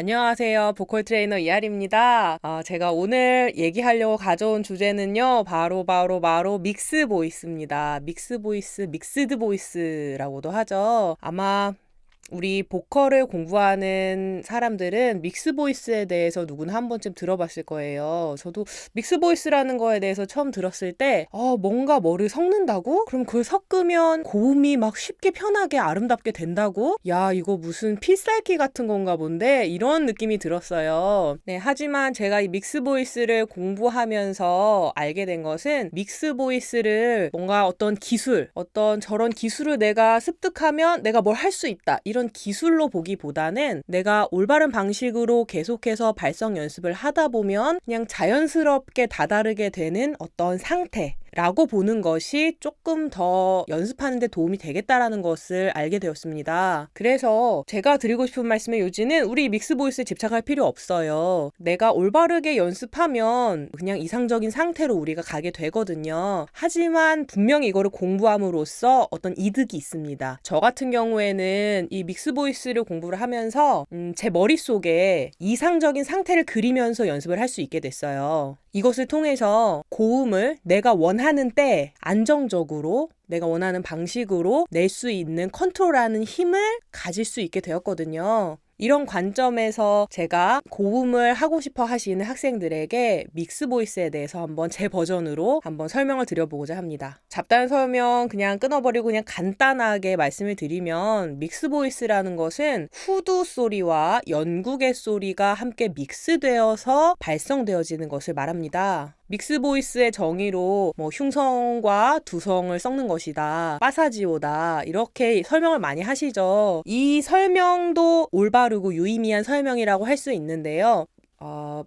안녕하세요. 보컬 트레이너 이하리입니다. 어, 제가 오늘 얘기하려고 가져온 주제는요. 바로 바로 바로 믹스 보이스입니다. 믹스 보이스, 믹스드 보이스라고도 하죠. 아마 우리 보컬을 공부하는 사람들은 믹스 보이스에 대해서 누구나 한 번쯤 들어봤을 거예요. 저도 믹스 보이스라는 거에 대해서 처음 들었을 때, 어, 뭔가 뭐를 섞는다고? 그럼 그걸 섞으면 고음이 막 쉽게 편하게 아름답게 된다고? 야, 이거 무슨 필살기 같은 건가 본데? 이런 느낌이 들었어요. 네, 하지만 제가 이 믹스 보이스를 공부하면서 알게 된 것은 믹스 보이스를 뭔가 어떤 기술, 어떤 저런 기술을 내가 습득하면 내가 뭘 할 수 있다. 이런 기술로 보기보다는 내가 올바른 방식으로 계속해서 발성 연습을 하다 보면 그냥 자연스럽게 다다르게 되는 어떤 상태. 라고 보는 것이 조금 더 연습하는데 도움이 되겠다라는 것을 알게 되었습니다. 그래서 제가 드리고 싶은 말씀의 요지는 우리 믹스 보이스에 집착할 필요 없어요. 내가 올바르게 연습하면 그냥 이상적인 상태로 우리가 가게 되거든요. 하지만 분명히 이거를 공부함으로써 어떤 이득이 있습니다. 저 같은 경우에는 이 믹스 보이스를 공부를 하면서 음, 제 머릿속에 이상적인 상태를 그리면서 연습을 할 수 있게 됐어요. 이것을 통해서 고음을 내가 원하는 때 안정적으로 내가 원하는 방식으로 낼 수 있는 컨트롤하는 힘을 가질 수 있게 되었거든요. 이런 관점에서 제가 고음을 하고 싶어 하시는 학생들에게 믹스 보이스에 대해서 한번 제 버전으로 한번 설명을 드려보고자 합니다. 잡다한 설명 그냥 끊어버리고 그냥 간단하게 말씀을 드리면 믹스 보이스라는 것은 후두 소리와 연구의 소리가 함께 믹스되어서 발성되어지는 것을 말합니다. 믹스 보이스의 정의로 뭐 흉성과 두성을 섞는 것이다. 파사지오다. 이렇게 설명을 많이 하시죠. 이 설명도 올바 르고 유의미한 설명이라고 할 수 있는데요. 어,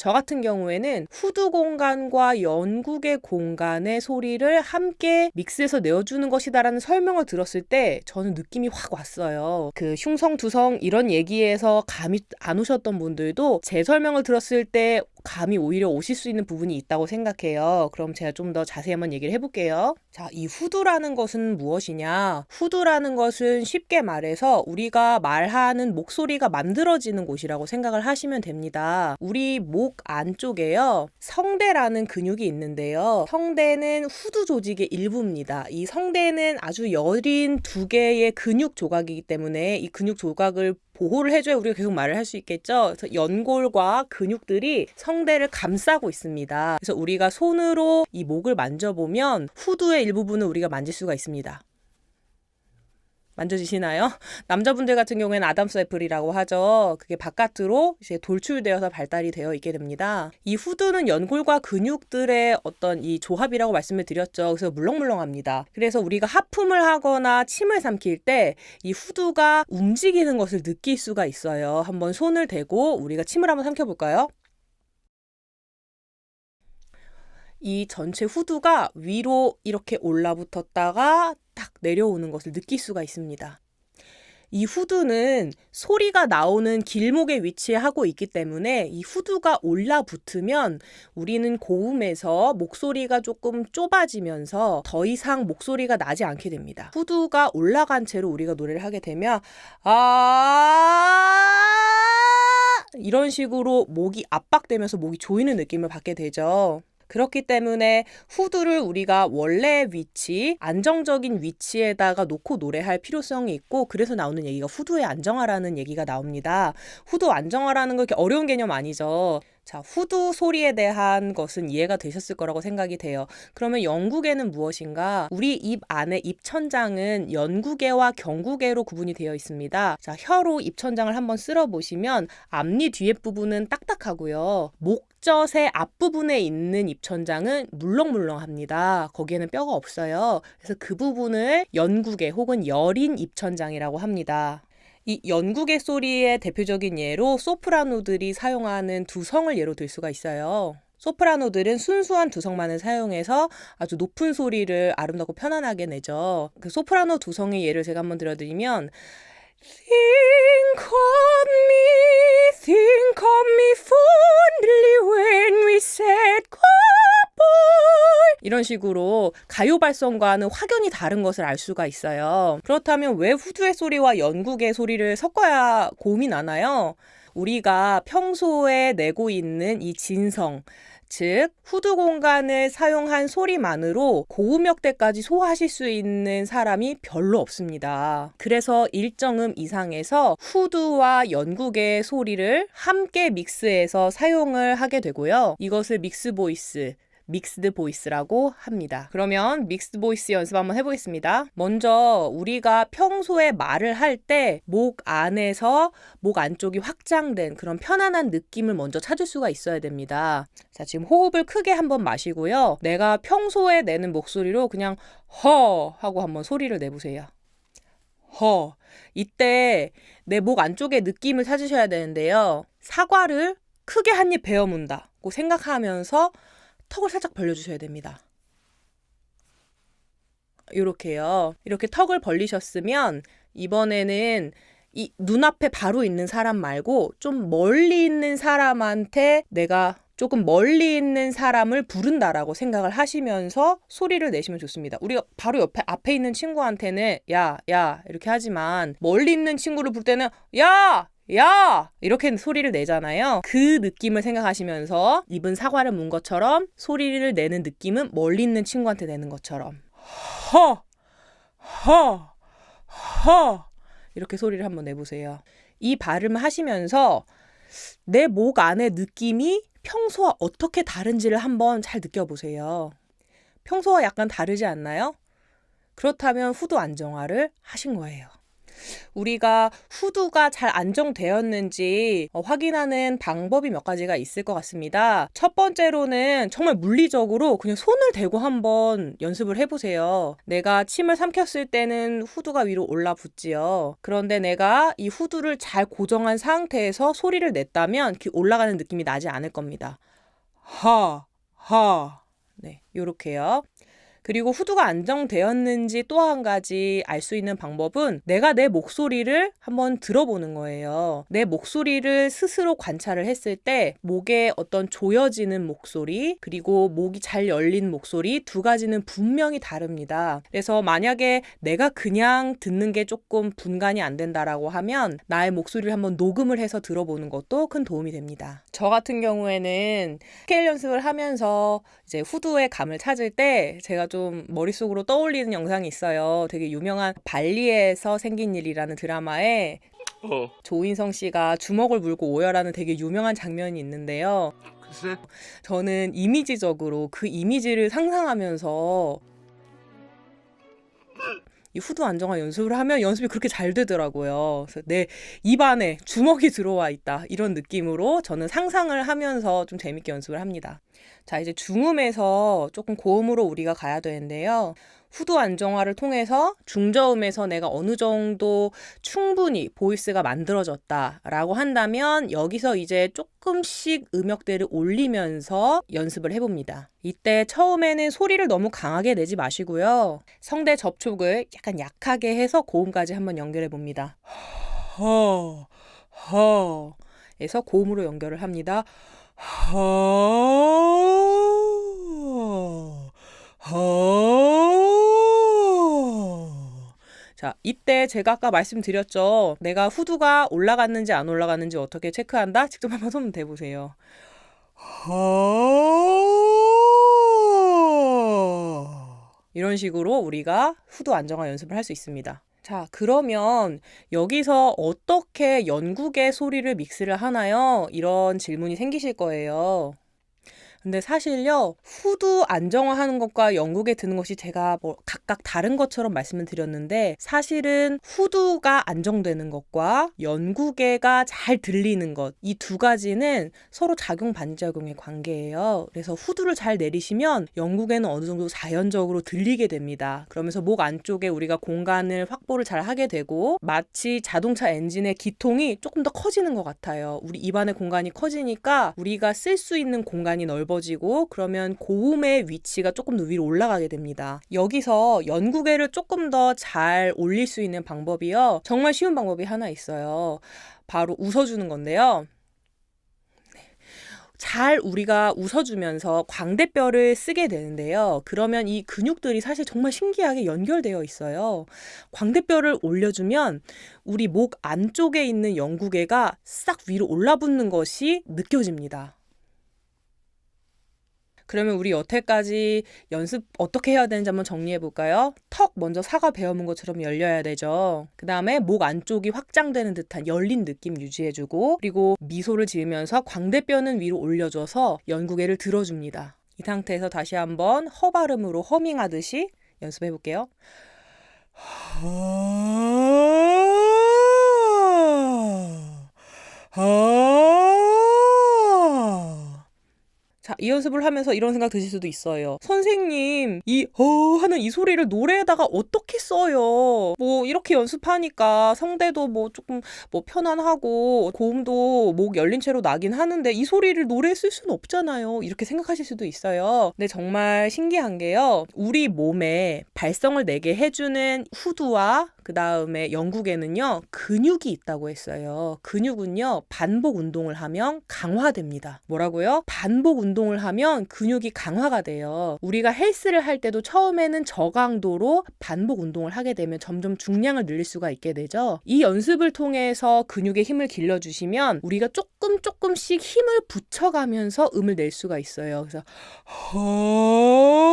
저 같은 경우에는 후두 공간과 연국의 공간의 소리를 함께 믹스해서 내어주는 것이다라는 설명을 들었을 때 저는 느낌이 확 왔어요. 그 흉성, 두성 이런 얘기에서 감이 안 오셨던 분들도 제 설명을 들었을 때 감이 오히려 오실 수 있는 부분이 있다고 생각해요. 그럼 제가 좀 더 자세히 한번 얘기를 해볼게요. 자, 이 후두라는 것은 무엇이냐? 후두라는 것은 쉽게 말해서 우리가 말하는 목소리가 만들어지는 곳이라고 생각을 하시면 됩니다. 우리 목 안쪽에요. 성대라는 근육이 있는데요. 성대는 후두 조직의 일부입니다. 이 성대는 아주 여린 두 개의 근육 조각이기 때문에 이 근육 조각을 보호를 해줘야 우리가 계속 말을 할 수 있겠죠. 그래서 연골과 근육들이 성대를 감싸고 있습니다. 그래서 우리가 손으로 이 목을 만져보면 후두의 일부분을 우리가 만질 수가 있습니다. 만져지시나요? 남자분들 같은 경우에는 아담스 애플이라고 하죠. 그게 바깥으로 이제 돌출되어서 발달이 되어 있게 됩니다. 이 후두는 연골과 근육들의 어떤 이 조합이라고 말씀을 드렸죠. 그래서 물렁물렁합니다. 그래서 우리가 하품을 하거나 침을 삼킬 때 이 후두가 움직이는 것을 느낄 수가 있어요. 한번 손을 대고 우리가 침을 한번 삼켜볼까요? 이 전체 후두가 위로 이렇게 올라붙었다가 딱 내려오는 것을 느낄 수가 있습니다. 이 후두는 소리가 나오는 길목에 위치하고 있기 때문에 이 후두가 올라붙으면 우리는 고음에서 목소리가 조금 좁아지면서 더 이상 목소리가 나지 않게 됩니다. 후두가 올라간 채로 우리가 노래를 하게 되면 아 이런 식으로 목이 압박되면서 목이 조이는 느낌을 받게 되죠. 그렇기 때문에 후드를 우리가 원래 위치, 안정적인 위치에다가 놓고 노래할 필요성이 있고 그래서 나오는 얘기가 후드의 안정화라는 얘기가 나옵니다. 후드 안정화라는 거 이렇게 어려운 개념 아니죠. 자, 후두 소리에 대한 것은 이해가 되셨을 거라고 생각이 돼요. 그러면 영국에는 무엇인가? 우리 입 안에 입천장은 연구개와 경구개로 구분이 되어 있습니다. 자, 혀로 입천장을 한번 쓸어 보시면 앞니 뒤에 부분은 딱딱하고요. 목 젖의 앞부분에 있는 입천장은 물렁물렁합니다. 거기에는 뼈가 없어요. 그래서 그 부분을 연구개 혹은 여린 입천장이라고 합니다. 이 연국의 소리의 대표적인 예로 소프라노들이 사용하는 두성을 예로 들 수가 있어요. 소프라노들은 순수한 두성만을 사용해서 아주 높은 소리를 아름답고 편안하게 내죠. 그 소프라노 두성의 예를 제가 한번 들어드리면 Think of me, think of me fondly when we said 이런 식으로 가요 발성과는 확연히 다른 것을 알 수가 있어요. 그렇다면 왜 후두의 소리와 연국의 소리를 섞어야 고음이 나나요? 우리가 평소에 내고 있는 이 진성, 즉 후두 공간을 사용한 소리만으로 고음역대까지 소화하실 수 있는 사람이 별로 없습니다. 그래서 일정음 이상에서 후두와 연국의 소리를 함께 믹스해서 사용을 하게 되고요. 이것을 믹스 보이스 믹스드 보이스라고 합니다. 그러면 믹스드 보이스 연습 한번 해보겠습니다. 먼저 우리가 평소에 말을 할 때 목 안에서 목 안쪽이 확장된 그런 편안한 느낌을 먼저 찾을 수가 있어야 됩니다. 자, 지금 호흡을 크게 한번 마시고요. 내가 평소에 내는 목소리로 그냥 허 하고 한번 소리를 내보세요. 허. 이때 내 목 안쪽의 느낌을 찾으셔야 되는데요. 사과를 크게 한 입 베어 문다고 생각하면서 턱을 살짝 벌려주셔야 됩니다. 이렇게요. 이렇게 턱을 벌리셨으면 이번에는 이 눈앞에 바로 있는 사람 말고 좀 멀리 있는 사람한테 내가 조금 멀리 있는 사람을 부른다라고 생각을 하시면서 소리를 내시면 좋습니다. 우리가 바로 옆에 앞에 있는 친구한테는 야, 야 이렇게 하지만 멀리 있는 친구를 부를 때는 야, 야! 이렇게 소리를 내잖아요. 그 느낌을 생각하시면서 입은 사과를 문 것처럼 소리를 내는 느낌은 멀리 있는 친구한테 내는 것처럼 허! 허! 허! 이렇게 소리를 한번 내보세요. 이 발음을 하시면서 내 목 안의 느낌이 평소와 어떻게 다른지를 한번 잘 느껴보세요. 평소와 약간 다르지 않나요? 그렇다면 후두 안정화를 하신 거예요. 우리가 후두가 잘 안정되었는지 어, 확인하는 방법이 몇 가지가 있을 것 같습니다. 첫 번째로는 정말 물리적으로 그냥 손을 대고 한번 연습을 해보세요. 내가 침을 삼켰을 때는 후두가 위로 올라붙지요. 그런데 내가 이 후두를 잘 고정한 상태에서 소리를 냈다면 그 올라가는 느낌이 나지 않을 겁니다. 하, 하. 네, 요렇게요. 그리고 후두가 안정되었는지 또 한 가지 알 수 있는 방법은 내가 내 목소리를 한번 들어보는 거예요. 내 목소리를 스스로 관찰을 했을 때 목에 어떤 조여지는 목소리 그리고 목이 잘 열린 목소리 두 가지는 분명히 다릅니다. 그래서 만약에 내가 그냥 듣는 게 조금 분간이 안 된다라고 하면 나의 목소리를 한번 녹음을 해서 들어보는 것도 큰 도움이 됩니다. 저 같은 경우에는 스케일 연습을 하면서 이제 후두의 감을 찾을 때 제가 좀 머릿속으로 떠올리는 영상이 있어요. 되게 유명한 발리에서 생긴 일이라는 드라마에 어. 조인성 씨가 주먹을 물고 오열하는 되게 유명한 장면이 있는데요. 글쎄. 저는 이미지적으로 그 이미지를 상상하면서 이 후두 안정화 연습을 하면 연습이 그렇게 잘 되더라고요. 그래서 내 입안에 주먹이 들어와 있다. 이런 느낌으로 저는 상상을 하면서 좀 재밌게 연습을 합니다. 자, 이제 중음에서 조금 고음으로 우리가 가야 되는데요. 후두 안정화를 통해서 중저음에서 내가 어느 정도 충분히 보이스가 만들어졌다라고 한다면 여기서 이제 조금씩 음역대를 올리면서 연습을 해봅니다. 이때 처음에는 소리를 너무 강하게 내지 마시고요. 성대 접촉을 약간 약하게 해서 고음까지 한번 연결해 봅니다. 허, 허. 에서 고음으로 연결을 합니다. 허, 허. 자, 이때 제가 아까 말씀드렸죠. 내가 후두가 올라갔는지 안 올라갔는지 어떻게 체크한다? 직접 한번 손 대보세요. 허. 이런 식으로 우리가 후두 안정화 연습을 할 수 있습니다. 자, 그러면 여기서 어떻게 연국의 소리를 믹스를 하나요? 이런 질문이 생기실 거예요. 근데 사실요, 후두 안정화하는 것과 영국에 드는 것이 제가 뭐 각각 다른 것처럼 말씀을 드렸는데, 사실은 후두가 안정되는 것과 연구계가 잘 들리는 것, 이 두 가지는 서로 작용 반작용의 관계예요. 그래서 후두를 잘 내리시면 영국에는 어느 정도 자연적으로 들리게 됩니다. 그러면서 목 안쪽에 우리가 공간을 확보를 잘 하게 되고, 마치 자동차 엔진의 기통이 조금 더 커지는 것 같아요. 우리 입안의 공간이 커지니까 우리가 쓸 수 있는 공간이 넓어 넓어지고 그러면 고음의 위치가 조금 더 위로 올라가게 됩니다. 여기서 연구계를 조금 더 잘 올릴 수 있는 방법이요. 정말 쉬운 방법이 하나 있어요. 바로 웃어주는 건데요. 잘 우리가 웃어주면서 광대뼈를 쓰게 되는데요. 그러면 이 근육들이 사실 정말 신기하게 연결되어 있어요. 광대뼈를 올려주면 우리 목 안쪽에 있는 영구개가 싹 위로 올라붙는 것이 느껴집니다. 그러면 우리 여태까지 연습 어떻게 해야 되는지 한번 정리해 볼까요? 턱 먼저 사과 베어문 것처럼 열려야 되죠. 그 다음에 목 안쪽이 확장되는 듯한 열린 느낌 유지해주고 그리고 미소를 지으면서 광대뼈는 위로 올려줘서 연구개를 들어줍니다. 이 상태에서 다시 한번 허 발음으로 허밍하듯이 연습해 볼게요. 이 연습을 하면서 이런 생각 드실 수도 있어요. 선생님, 이, 어, 하는 이 소리를 노래에다가 어떻게 써요? 뭐, 이렇게 연습하니까 성대도 뭐 조금 뭐 편안하고 고음도 목 열린 채로 나긴 하는데 이 소리를 노래에 쓸 수는 없잖아요. 이렇게 생각하실 수도 있어요. 근데 정말 신기한 게요. 우리 몸에 발성을 내게 해주는 후두와 그 다음에 영국에는요, 근육이 있다고 했어요. 근육은요, 반복 운동을 하면 강화됩니다. 뭐라고요? 반복 운동을 하면 근육이 강화가 돼요. 우리가 헬스를 할 때도 처음에는 저강도로 반복 운동을 하게 되면 점점 중량을 늘릴 수가 있게 되죠. 이 연습을 통해서 근육의 힘을 길러주시면 우리가 조금 조금씩 힘을 붙여가면서 음을 낼 수가 있어요. 그래서 허, 허,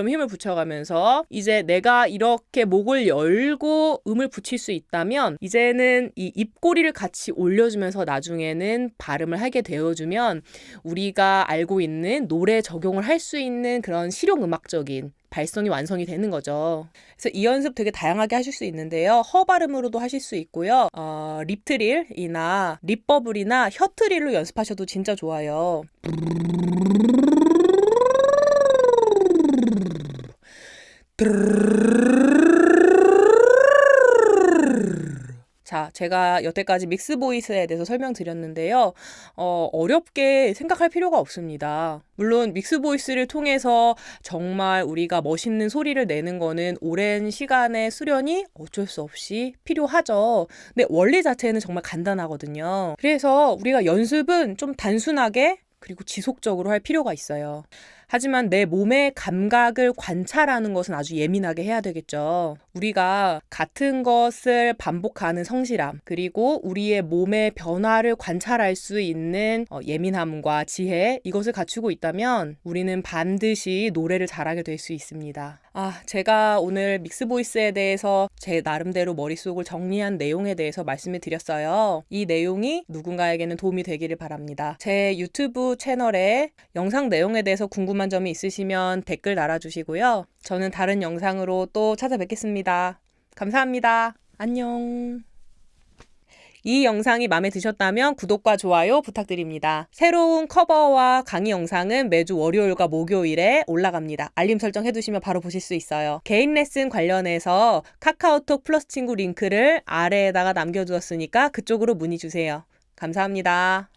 점점 힘을 붙여가면서 이제 내가 이렇게 목을 열고 음을 붙일 수 있다면 이제는 이 입꼬리를 같이 올려주면서 나중에는 발음을 하게 되어주면 우리가 알고 있는 노래 적용을 할 수 있는 그런 실용음악적인 발성이 완성이 되는 거죠. 그래서 이 연습 되게 다양하게 하실 수 있는데요. 허 발음으로도 하실 수 있고요. 어, 립트릴이나 립버블이나 혀트릴로 연습하셔도 진짜 좋아요. 자, 제가 여태까지 믹스 보이스에 대해서 설명드렸는데요. 어, 어렵게 생각할 필요가 없습니다. 물론 믹스 보이스를 통해서 정말 우리가 멋있는 소리를 내는 거는 오랜 시간의 수련이 어쩔 수 없이 필요하죠. 근데 원리 자체는 정말 간단하거든요. 그래서 우리가 연습은 좀 단순하게 그리고 지속적으로 할 필요가 있어요. 하지만 내 몸의 감각을 관찰하는 것은 아주 예민하게 해야 되겠죠. 우리가 같은 것을 반복하는 성실함, 그리고 우리의 몸의 변화를 관찰할 수 있는 어, 예민함과 지혜, 이것을 갖추고 있다면 우리는 반드시 노래를 잘하게 될 수 있습니다. 아, 제가 오늘 믹스 보이스에 대해서 제 나름대로 머릿속을 정리한 내용에 대해서 말씀을 드렸어요. 이 내용이 누군가에게는 도움이 되기를 바랍니다. 제 유튜브 채널에 영상 내용에 대해서 궁금한 점이 있으시면 댓글 달아주시고요. 저는 다른 영상으로 또 찾아뵙겠습니다. 감사합니다. 안녕. 이 영상이 마음에 드셨다면 구독과 좋아요 부탁드립니다. 새로운 커버와 강의 영상은 매주 월요일과 목요일에 올라갑니다. 알림 설정 해두시면 바로 보실 수 있어요. 개인 레슨 관련해서 카카오톡 플러스 친구 링크를 아래에다가 남겨두었으니까 그쪽으로 문의 주세요. 감사합니다.